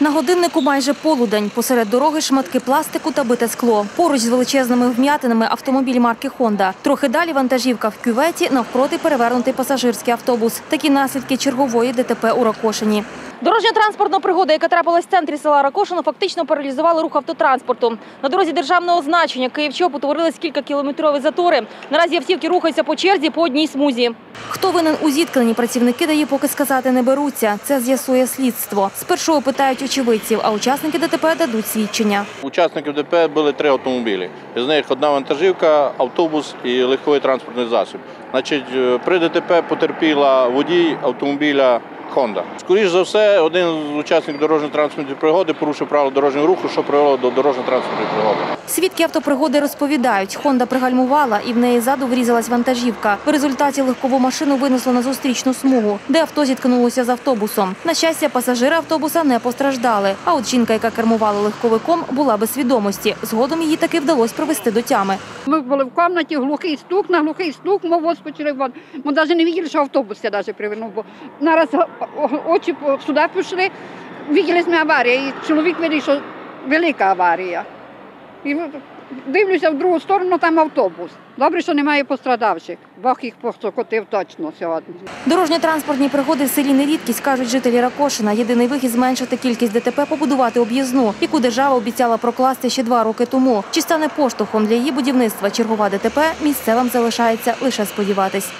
На годиннику майже полудень. Посеред дороги шматки пластику та бите скло. Поруч з величезними вм'ятинами автомобіль марки «Хонда». Трохи далі вантажівка в кюветі, навпроти перевернутий пасажирський автобус. Такі наслідки чергової ДТП у Ракошині. Дорожньо-транспортна пригода, яка трапилась в центрі села Ракошино, фактично паралізувала рух автотранспорту. На дорозі державного значення Київ-Чоп утворились кілька кілометрові затори. Наразі автівки рухаються по черзі по одній смузі. Хто винен у зіткненні, працівники дає поки сказати не беруться. Це з'ясує слідство. Спершу опитають очевидців, а учасники ДТП дадуть свідчення. Учасників ДП були три автомобілі. З них одна вантажівка, автобус і легковий транспортний засіб. Значить, е, при ДТП потерпіла водій автомобіля Honda. Скоріше за все, один з учасників дорожньо-транспортної пригоди порушив правила дорожнього руху, що привело до дорожньо-транспортної пригоди. Свідки автопригоди розповідають, Хонда пригальмувала і в неї ззаду врізалась вантажівка. В результаті легкову машину винесло на зустрічну смугу, де авто зіткнулося з автобусом. На щастя, пасажири автобуса не постраждали. А от жінка, яка кермувала легковиком, була без свідомості. Згодом її таки вдалося привести до тями. Ми були в кімнаті, глухий стук, на глухий стук, ми вискочили вон. Ми навіть не бачили, що автобус я навіть привернув, бо нараз очі сюди пішли, бачили ми аварію, і чоловік видів, що велика аварія. І дивлюся в другу сторону, там автобус. Добре, що немає пострадавших. Бог їх посокотив точно сьогодні. Дорожньо-транспортні пригоди в селі не рідкість, кажуть жителі Ракошина. Єдиний вихід зменшити кількість ДТП – побудувати об'їзну, яку держава обіцяла прокласти ще два роки тому. Чи стане поштовхом для її будівництва чергова ДТП, місцевим залишається лише сподіватись.